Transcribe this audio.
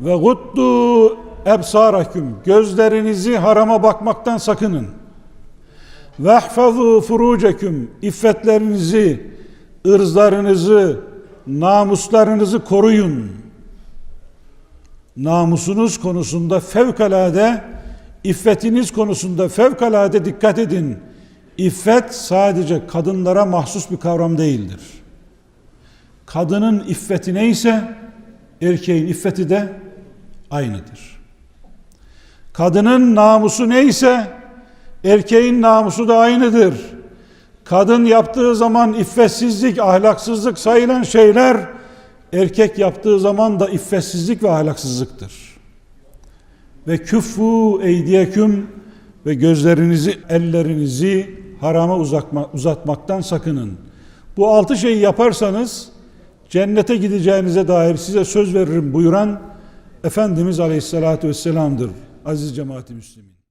Ve guddu ebsaraküm. Gözlerinizi harama bakmaktan sakının. Ve ihfazu furuceküm. İffetlerinizi, ırzlarınızı, namuslarınızı koruyun. Namusunuz konusunda fevkalade, iffetiniz konusunda fevkalade dikkat edin. İffet sadece kadınlara mahsus bir kavram değildir. Kadının iffeti neyse erkeğin iffeti de aynıdır. Kadının namusu neyse erkeğin namusu da aynıdır. Kadın yaptığı zaman iffetsizlik, ahlaksızlık sayılan şeyler erkek yaptığı zaman da iffetsizlik ve ahlaksızlıktır. Ve küffu eydiyeküm ve gözlerinizi, ellerinizi harama uzatma, uzatmaktan sakının. Bu altı şeyi yaparsanız cennete gideceğinize dair size söz veririm buyuran Efendimiz Aleyhisselatü Vesselam'dır. Aziz cemaati Müslümin.